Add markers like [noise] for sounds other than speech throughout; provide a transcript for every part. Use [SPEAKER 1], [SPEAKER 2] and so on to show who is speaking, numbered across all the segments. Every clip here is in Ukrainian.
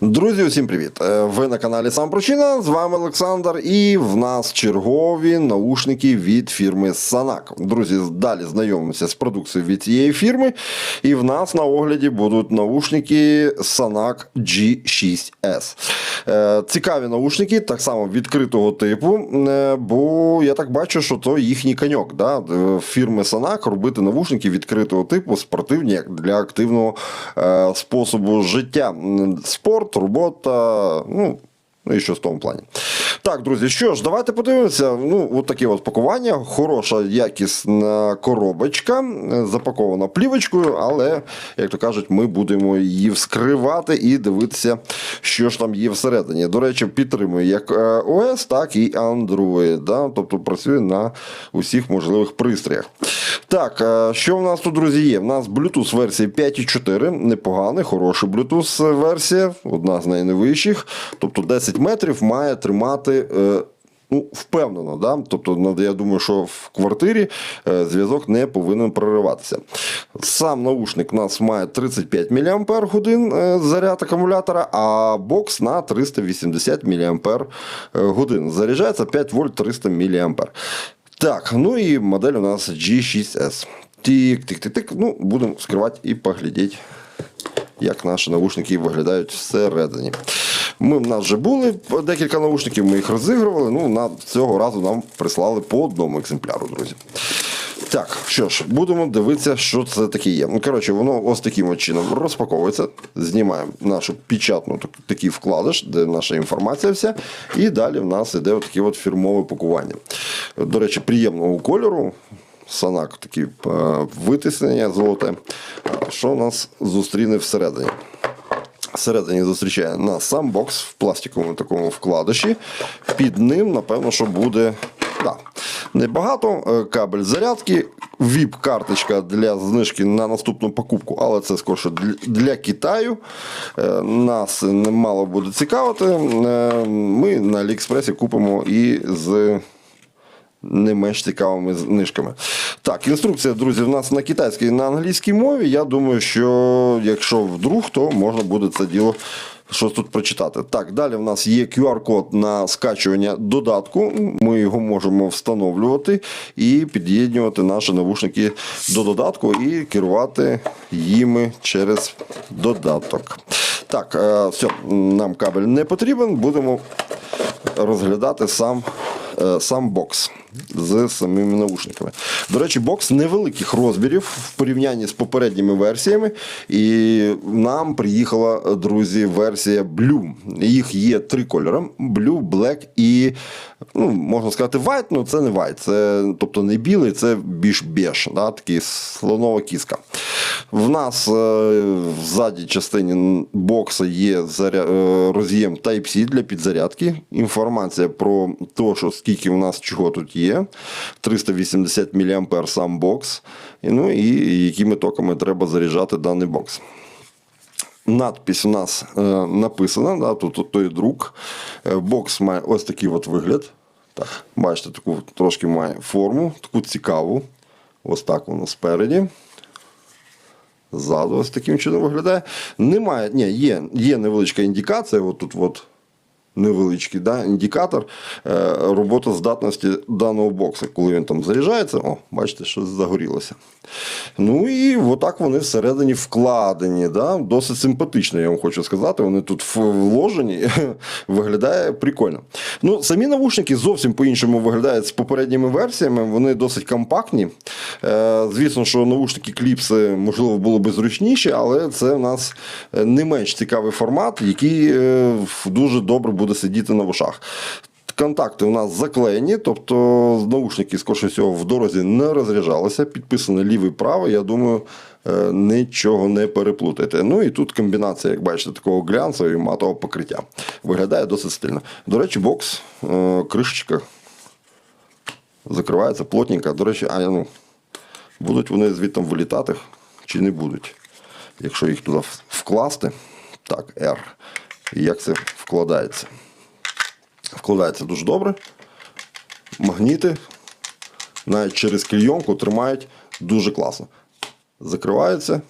[SPEAKER 1] Друзі, усім привіт! Е, Ви на каналі Сам Причина. З вами Олександр, і в нас чергові наушники від фірми Санак. Друзі, далі знайомимося з продукцією від цієї фірми. І в нас на огляді будуть наушники Санак G6S. Е, Цікаві наушники, так само відкритого типу. е, Бо я так бачу, що то їхній коньок. Да? Фірми Санак робити наушники відкритого типу, спортивні для активного способу життя. Спорт, робота, ну. Ну і що в тому плані. Так, друзі, що ж, давайте подивимося. Ну, от таке от пакування. Хороша, якісна коробочка, е, запакована плівочкою, але, як то кажуть, ми будемо її вскривати і дивитися, що ж там є всередині. До речі, підтримує як е, OS, так і Android. Да? Тобто працює на усіх можливих пристроях. Так, е, що в нас тут, друзі, є? У нас Bluetooth версія 5.4, непоганий, хороша Bluetooth версія, одна з найвищих. Тобто 10 метрів має тримати. е, Ну, впевнено, да? тобто ну, я думаю, що в квартирі е, зв'язок не повинен прориватися. Сам наушник у нас має 35 мАч е, заряд акумулятора, а бокс на 380 мАч. Заряджається 5 вольт 300 мА. Так, ну і модель у нас G6S. Тик-тик-тик-тик. Ну, будемо скривати і поглядіти, як наші наушники виглядають всередині. Ми в нас вже були декілька наушників, ми їх розігрували. Ну, на цього разу нам прислали по одному екземпляру, друзі. Так, що ж, будемо дивитися, що це таке є. Ну, коротше, воно ось таким чином розпаковується. Знімаємо нашу печатну так- такий вкладиш, де наша інформація вся. І далі в нас іде таке от фірмове пакування. До речі, приємного кольору. Санак такі е, витиснення золоте. А Що нас зустріне всередині? Всередині зустрічає нас сам бокс в пластиковому такому вкладиші. Під ним, напевно, що буде да, небагато. Е, Кабель зарядки, віп-карточка для знижки на наступну покупку, але це скорше для, Китаю. Е, Нас немало буде цікавити. Е, Ми на Аліекспресі купимо і з не менш цікавими знижками. Так, інструкція, друзі, в нас на китайській і на англійській мові. Я думаю, що якщо вдруг, то можна буде це діло щось тут прочитати. Так, далі в нас є QR-код на скачування додатку. Ми його можемо встановлювати і під'єднувати наші навушники до додатку і керувати їми через додаток. Так, е, все, нам кабель не потрібен. Будемо розглядати сам, е, сам бокс з самими наушниками. До речі, бокс невеликих розмірів в порівнянні з попередніми версіями. І нам приїхала, друзі, версія Blue. Їх є три кольори: Blue, Black і, ну, можна сказати, White, ну це не White, це тобто не білий, це більш беж, да, такий слонова кіска. В нас е, в задній частині бокса є е, роз'єм Type-C для підзарядки. Інформація про те, скільки у нас чого тут є. 380 мА сам бокс. Ну і якими токами треба заряджати даний бокс. Надпись у нас е, написана, да, тут, тут той друк. Е, бокс має ось такий от вигляд. Так, бачите, таку трошки має форму, таку цікаву. Ось так воно спереді. Ззаду ось таким чином виглядає. Немає, ні, є, є невеличка індикація. От тут от невеличкий да, індикатор е, роботоздатності даного бокса. Коли він там заряджається, о, бачите, що загорілося. Ну і отак вони всередині вкладені. Да? Досить симпатично, я вам хочу сказати. Вони тут вложені, [laughs] виглядає прикольно. Ну, самі навушники зовсім по-іншому виглядають з попередніми версіями. Вони досить компактні. Е, звісно, що навушники кліпси, можливо, було би зручніші, але це в нас е, не менш цікавий формат, який дуже добре буде сидіти на вушах. Контакти у нас заклеєні, тобто наушники, скоріше всього, в дорозі не розряджалися. Підписано лівий правий. Я думаю, е, нічого не переплутайте. Ну і тут комбінація, як бачите, такого глянцевого і матового покриття. Виглядає досить стильно. До речі, бокс, е, кришечка закривається плотненько. До речі, а ну, будуть вони звідти вилітати чи не будуть. Якщо їх туди вкласти, так, R. І як це вкладається? Вкладається дуже добре. Магніти навіть через клійонку тримають дуже класно. Закривається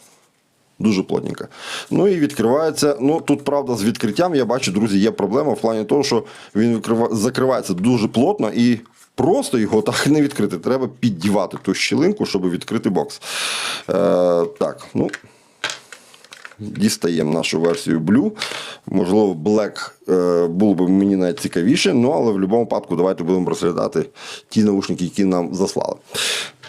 [SPEAKER 1] Дуже плотненько. Ну і відкривається. Ну тут, правда, з відкриттям я бачу, друзі, є проблема в плані того, що він закривається дуже плотно і просто його так не відкрити. Треба піддівати ту щілинку, щоб відкрити бокс. Е, так, ну. Дістаємо нашу версію Blue. Можливо, Black е, було б мені навіть цікавіше, ну але в будь-якому випадку давайте будемо розглядати ті наушники, які нам заслали.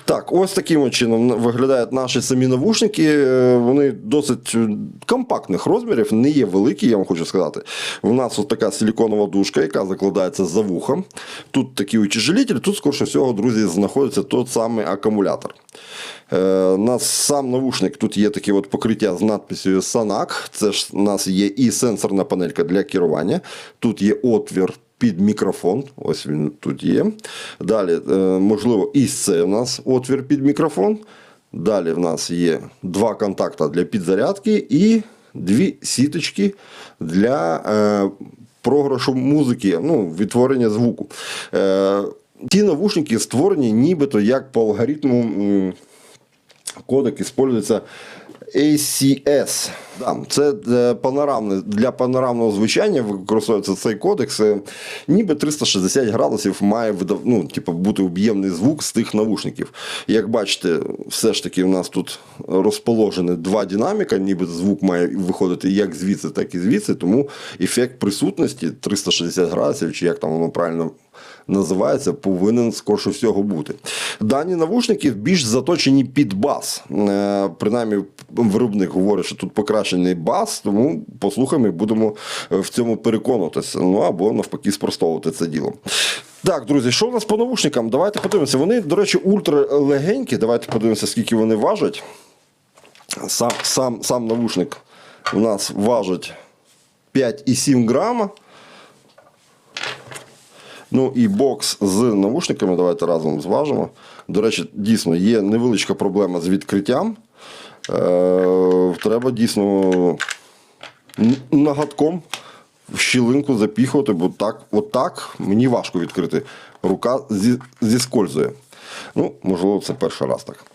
[SPEAKER 1] Так, ось таким чином виглядають наші самі навушники. Е, Вони досить е, компактних розмірів, не є великі, я вам хочу сказати. У нас ось така силіконова дужка, яка закладається за вухом. Тут такий утяжелитель, тут, скоріше всього, друзі, знаходиться той самий акумулятор. Е, нас сам навушник, тут є таке от покриття з надписю SANAC. Це ж у нас є і сенсорна панелька для керування. Тут є отвір під мікрофон. Ось він тут є. Далі, е, можливо, і це у нас отвір під мікрофон. Далі в нас є два контакти для підзарядки і дві сіточки для е, програшу музики, ну, відтворення звуку. Е, ті навушники створені нібито як по алгоритму. кодек используется ACS. Да, це е, панорамне, для панорамного звучання використовується цей кодекс. Е, Ніби 360 градусів має ну, типу, бути об'ємний звук з тих навушників. Як бачите, все ж таки у нас тут розположені два динаміка, ніби звук має виходити як звідси, так і звідси, тому ефект присутності 360 градусів, чи як там воно правильно називається, повинен скорше всього бути. Дані навушники більш заточені під бас. Е, Принаймні, виробник говорить, що тут покращений бас, тому послухаємо і будемо е, в цьому переконуватися. Ну або навпаки спростовувати це діло. Так, друзі, що у нас по навушникам? Давайте подивимося. Вони, до речі, ультралегенькі. Давайте подивимося, скільки вони важать. Сам, сам, сам навушник у нас важить 5,7 грама. Ну і бокс з навушниками, давайте разом зважимо. До речі, дійсно є невеличка проблема з відкриттям. Е, треба дійсно нагадком в щілинку запіхувати, бо так, отак мені важко відкрити. Рука зі, зіскользує. Ну, можливо, це перший раз так.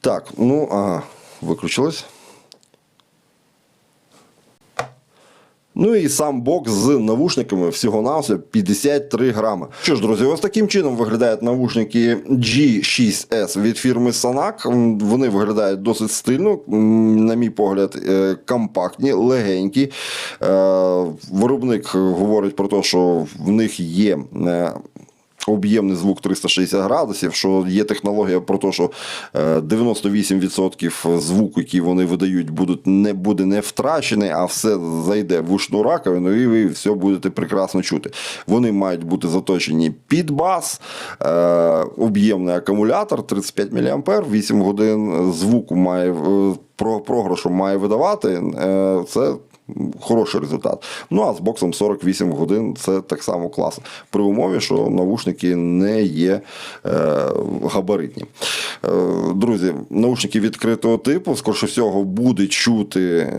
[SPEAKER 1] Так, ну, ага, виключилось. Ну і сам бокс з навушниками всього на 53 грами. Що ж, друзі, ось таким чином виглядають навушники G6S від фірми Sanac. Вони виглядають досить стильно, на мій погляд, е, компактні, легенькі. Е, Виробник говорить про те, що в них є. Е, Об'ємний звук 360 градусів, що є технологія про те, що е, 98% звуку, який вони видають, будуть не буде не втрачений, а все зайде в ушну раковину, і ви все будете прекрасно чути. Вони мають бути заточені під бас, е, об'ємний акумулятор 35 мА, 8 годин звуку має е, про програшу має видавати. Е, Це хороший результат. Ну а з боксом 48 годин це так само класно. При умові, що навушники не є е, габаритні. Е, друзі, наушники відкритого типу, скоріше всього, буде чути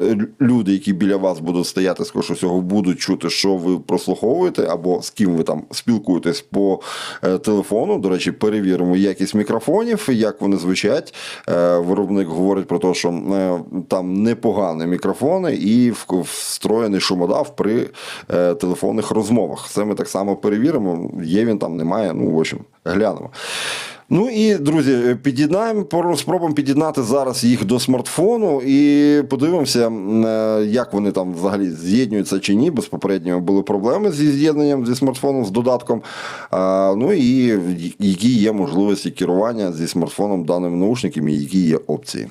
[SPEAKER 1] е, люди, які біля вас будуть стояти, скоріше всього, будуть чути, що ви прослуховуєте, або з ким ви там спілкуєтесь по е, телефону. До речі, перевіримо якість мікрофонів, як вони звучать. Е, Виробник говорить про те, що е, там непогані мікрофони і в- встроєний шумодав при е, телефонних розмовах. Це ми так само перевіримо. Є він там, немає. Ну, в общем, глянемо. Ну і друзі, під'єднаємо, спробуємо під'єднати зараз їх до смартфону і подивимося, е, як вони там взагалі з'єднуються чи ні. Без попереднього були проблеми зі з'єднанням зі смартфоном, з додатком. Ну і які є можливості керування зі смартфоном даними наушниками, які є опції.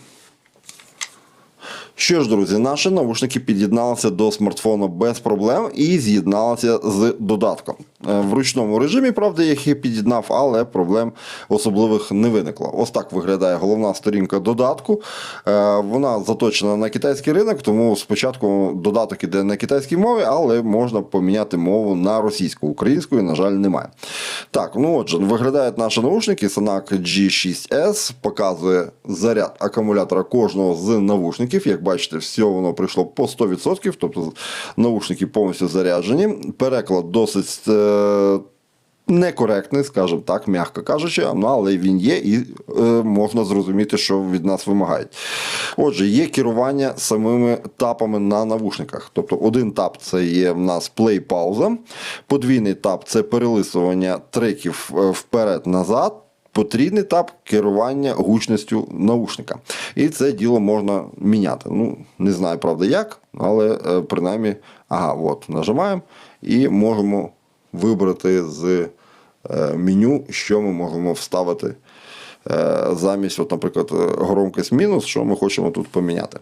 [SPEAKER 1] Що ж, друзі, наші навушники під'єдналися до смартфону без проблем і з'єдналися з додатком. Е, В ручному режимі, правда, їх під'єднав, але проблем особливих не виникло. Ось так виглядає головна сторінка додатку. Е, Вона заточена на китайський ринок, тому спочатку додаток іде на китайській мові, але можна поміняти мову на російську. Української, на жаль, немає. Так, ну отже, виглядають наші наушники. Sanak G6S показує заряд акумулятора кожного з навушників. Як бачите, все воно прийшло по 100%, тобто наушники повністю заряджені. Переклад досить. е, некоректний, скажімо так, м'яко кажучи, але він є і е, можна зрозуміти, що від нас вимагають. Отже, є керування самими тапами на навушниках. Тобто один тап це є в нас плей-пауза, подвійний тап це перелисування треків е, вперед-назад. Потрібний етап керування гучністю наушника. І це діло можна міняти. Ну, не знаю, правда, як, але е, принаймні, ага, от, нажимаємо і можемо вибрати з е, меню, що ми можемо вставити замість, от, наприклад, е, громкість мінус, що ми хочемо тут поміняти.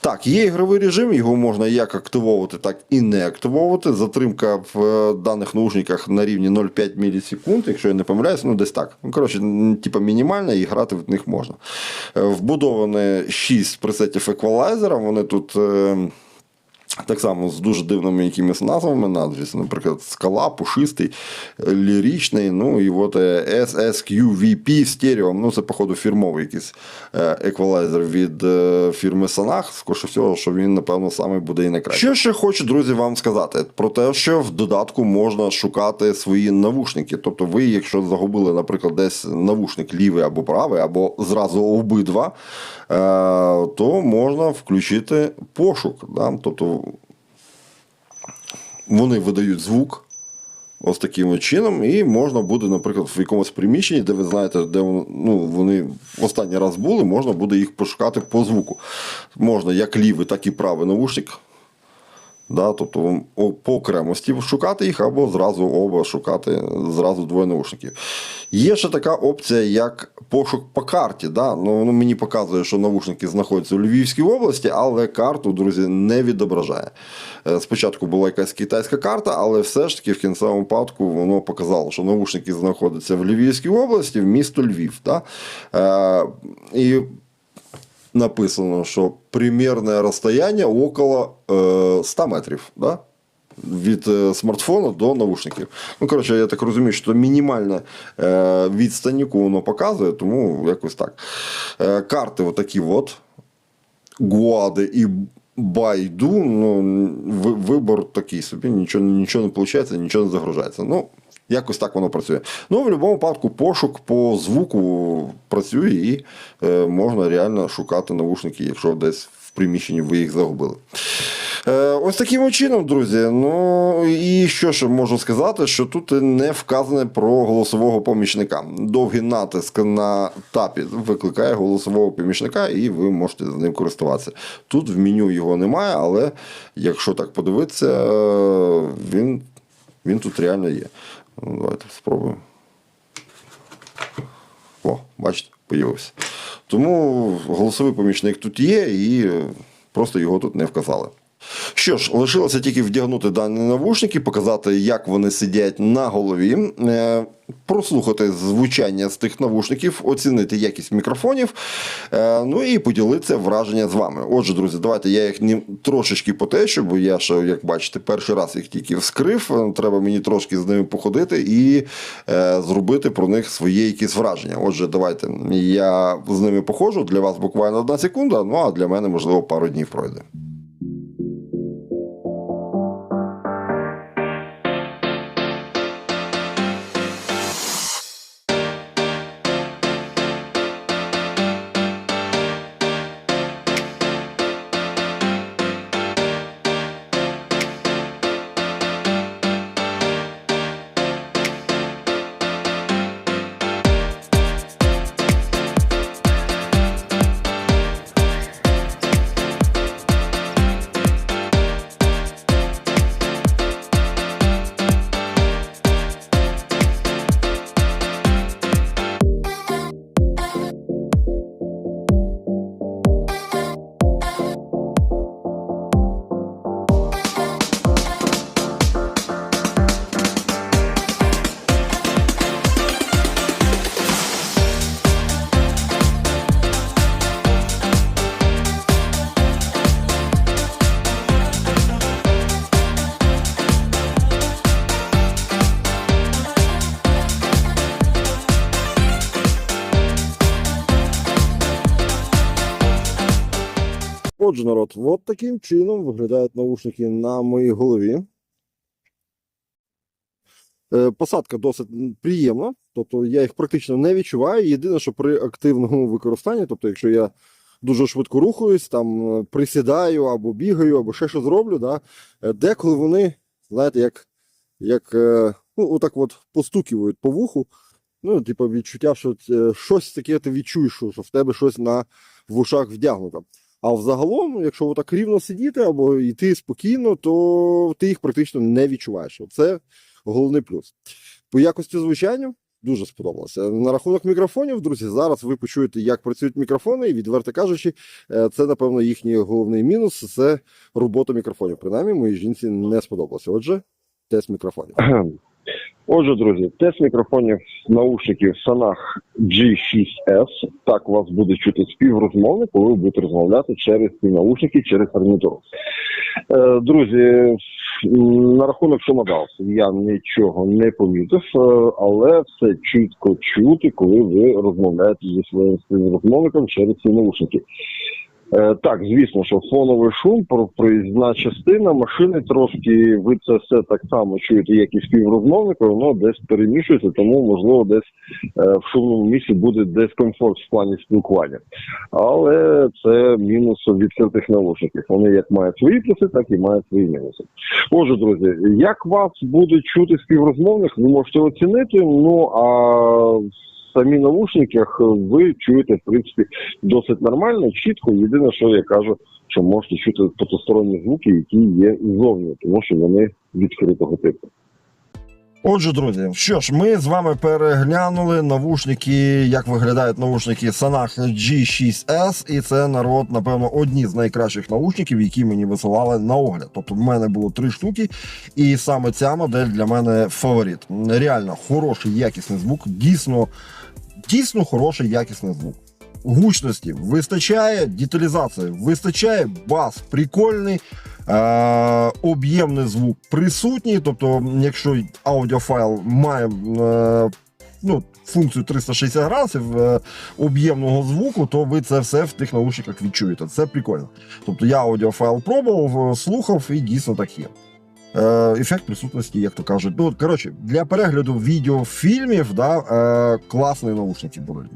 [SPEAKER 1] Так, є ігровий режим, його можна як активовувати, так і не активовувати. Затримка в е, даних наушниках на рівні 0,5 мілісекунд, якщо я не помиляюсь, ну десь так. Ну, коротше, типа мінімальна і грати в них можна. Е, Вбудоване 6 пресетів еквалайзера, вони тут. Е, так само з дуже дивними якимись назвами, назві, наприклад, скала, пушистий, е, ліричний, ну і от е, SSQVP стерео. Ну, це, походу, фірмовий якийсь е, еквалайзер від е, фірми Sanach. Скоріше всього, що він, напевно, саме буде і найкраще. Що ще хочу, друзі, вам сказати про те, що в додатку можна шукати свої навушники. Тобто, ви, якщо загубили, наприклад, десь навушник лівий або правий, або зразу обидва, е, то можна включити пошук. Да? Тобто вони видають звук. Ось таким чином, і можна буде, наприклад, в якомусь приміщенні, де ви знаєте, де ну, вони останній раз були, можна буде їх пошукати по звуку. Можна як лівий, так і правий навушник. Да, тобто по окремості шукати їх, або зразу оба шукати зразу двоє наушників. Є ще така опція, як пошук по карті. Да? Ну, воно мені показує, що навушники знаходяться у Львівській області, але карту, друзі, не відображає. Е, Спочатку була якась китайська карта, але все ж таки в кінцевому випадку воно показало, що навушники знаходяться в Львівській області, в місто Львів. Да? Е, і написано, що примірне розстояння около е, 100 метрів. Да? Від е, смартфону до наушників. Ну, коротше, я так розумію, що мінімальна е, відстань, яку воно показує, тому якось так. Е, карти отакі от. Гуади і Байду, ну, вибор такий собі, нічого, нічого не виходить, нічого не загружається. Ну, якось так воно працює. Ну, в будь-якому випадку, пошук по звуку працює і е, можна реально шукати навушники, якщо десь в приміщенні ви їх загубили. Е, Ось таким чином, друзі. Ну і що ще можу сказати, що тут не вказане про голосового помічника. Довгий натиск на тапі викликає голосового помічника, і ви можете з ним користуватися. Тут в меню його немає, але якщо так подивитися, е, він, він тут реально є. Ну, Давайте спробуємо. О, бачите, появився. Тому голосовий помічник тут є, і просто його тут не вказали. Що ж, лишилося тільки вдягнути дані навушники, показати, як вони сидять на голові, е, прослухати звучання з тих навушників, оцінити якість мікрофонів, е, ну і поділитися враження з вами. Отже, друзі, давайте я їх трошечки потещу, бо я ще, як бачите, перший раз їх тільки вскрив. Е, Треба мені трошки з ними походити і зробити про них свої якісь враження. Отже, давайте я з ними походжу. Для вас буквально одна секунда, ну а для мене, можливо, пару днів пройде. Отже, народ, от таким чином виглядають наушники на моїй голові. Е, Посадка досить приємна, тобто я їх практично не відчуваю. Єдине, що при активному використанні, тобто, якщо я дуже швидко рухаюсь, там е, присідаю або бігаю, або ще що зроблю, да, е, деколи вони, знаєте, як, як ну, отак от постукивають по вуху. Ну, типу, відчуття, що щось таке ти відчуєш, що, в тебе щось на в ушах вдягнуто. А взагалом, якщо так рівно сидіти або йти спокійно, то ти їх практично не відчуваєш. Це головний плюс. По якості звучання дуже сподобалося. На рахунок мікрофонів, друзі, зараз ви почуєте, як працюють мікрофони, і відверто кажучи, е, це, напевно, їхній головний мінус це робота мікрофонів. Принаймні, моїй жінці не сподобалося. Отже, тест мікрофонів. [clears throat]
[SPEAKER 2] Отже, друзі, тест мікрофонів наушників Sanach G6S. Так вас буде чути співрозмовник, коли ви будете розмовляти через ці наушники, через гарнітуру. Е, друзі, на рахунок шумодавців я нічого не помітив, е, але все чітко чути, коли ви розмовляєте зі своїм співрозмовником через ці наушники. Е, Так, звісно, що фоновий шум, про- проїзна частина машини трошки ви це все так само чуєте, як і співрозмовника, воно десь перемішується, тому можливо десь е, в шумному місці буде дискомфорт в плані спілкування. Але це мінус відкритих наушників. Вони як мають свої плюси, так і мають свої мінуси. Отже, друзі, як вас буде чути співрозмовник, ви можете оцінити. Ну а самі наушниках ви чуєте в принципі досить нормально, чітко. Єдине, що я кажу, що можете чути потусторонні звуки, які є ззовні, тому що вони відкритого типу.
[SPEAKER 1] Отже, друзі, що ж, ми з вами переглянули навушники, як виглядають навушники Sanach G6S, і це народ, напевно, одні з найкращих наушників, які мені висилали на огляд. Тобто, в мене було три штуки, і саме ця модель для мене фаворит. Реально хороший, якісний звук, дійсно, дійсно хороший, якісний звук. Гучності вистачає, деталізації вистачає, бас прикольний, об'ємний звук присутній. Тобто, якщо аудіофайл має е, ну, функцію 360 градусів е, об'ємного звуку, то ви це все в тих наушниках відчуєте. Це прикольно. Тобто я аудіофайл пробував, е, слухав і дійсно так є. Е, ефект присутності, як то кажуть. Ну, коротше, для перегляду відеофільмів, да, е, класні наушники будуть.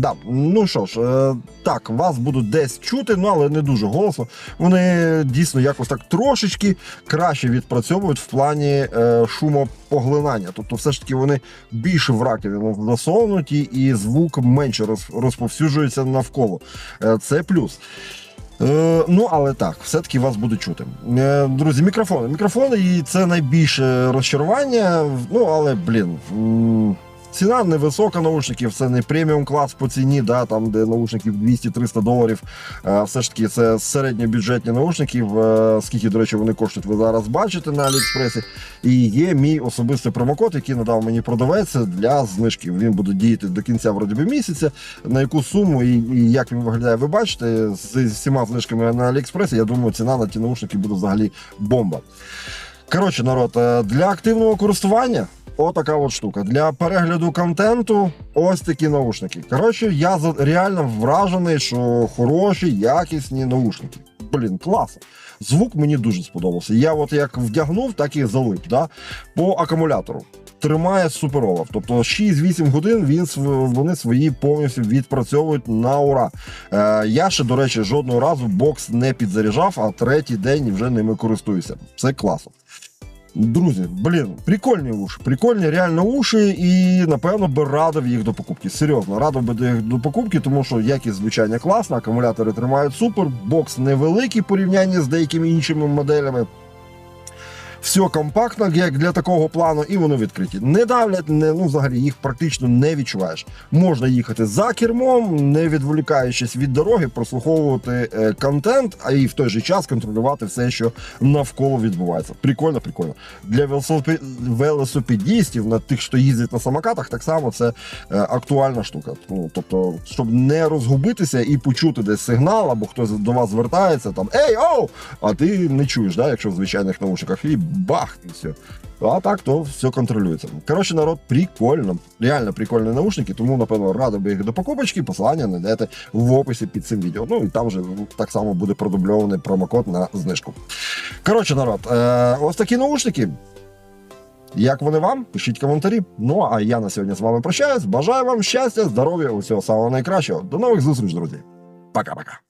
[SPEAKER 1] Да. Ну що ж, е, так, вас будуть десь чути, ну але не дуже голосно. Вони дійсно якось так трошечки краще відпрацьовують в плані е, шумопоглинання. Тобто, все ж таки вони більше в раковину засунуті, і звук менше розповсюджується навколо. Е, це плюс. Е, ну, але так, все-таки вас буде чути. Е, друзі, мікрофони. Мікрофони, і це найбільше розчарування. Ну, але, блін. Ціна невисока наушників, це не преміум клас по ціні, да, там, де наушників 200-300 доларів. Е, все ж таки, це середньобюджетні наушники. Е, скільки, до речі, вони коштують, ви зараз бачите на Аліекспресі. І є мій особистий промокод, який надав мені продавець для знижки. Він буде діяти до кінця вроді би, місяця. На яку суму і, і як він виглядає, ви бачите. З, з всіма знижками на Аліекспресі, я думаю, ціна на ті наушники буде взагалі бомба. Коротше, народ, е, для активного користування. Отака от штука. Для перегляду контенту ось такі наушники. Коротше, я реально вражений, що хороші, якісні наушники. Блін, класно. Звук мені дуже сподобався. Я от як вдягнув, так і залип. Да? По акумулятору. Тримає суперово. Тобто 6-8 годин він вони свої повністю відпрацьовують на ура. Е, я ще, до речі, жодного разу бокс не підзаряджав, а третій день вже ними користуюся. Це класно. Друзі, блін, прикольні уші, прикольні реально уші, і напевно би радив їх до покупки. Серйозно, радив би до їх до покупки, тому що якість звичайно класна, акумулятори тримають супер, бокс невеликий порівнянні з деякими іншими моделями. Все компактно, як для такого плану, і вони відкриті. Не давлять, не, ну взагалі їх практично не відчуваєш. Можна їхати за кермом, не відволікаючись від дороги, прослуховувати е, контент, а і в той же час контролювати все, що навколо відбувається. Прикольно, прикольно. Для велосипе- велосипедістів, на тих, хто їздить на самокатах, так само це е, актуальна штука. Ну, тобто, щоб не розгубитися і почути десь сигнал, або хтось до вас звертається, там Ей, оу! А ти не чуєш, да, якщо в звичайних наушниках, і бах, і все. А так, то все контролюється. Коротше, народ, прикольно. Реально прикольні наушники, тому, напевно, радий би їх до покупочки. Посилання знайдете в описі під цим відео. Ну і там вже так само буде продубльований промокод на знижку. Коротше, народ, е, ось такі наушники. Як вони вам? Пишіть коментарі. Ну а я на сьогодні з вами прощаюсь. Бажаю вам щастя, здоров'я, усього самого найкращого. До нових зустріч, друзі. Пока-пока.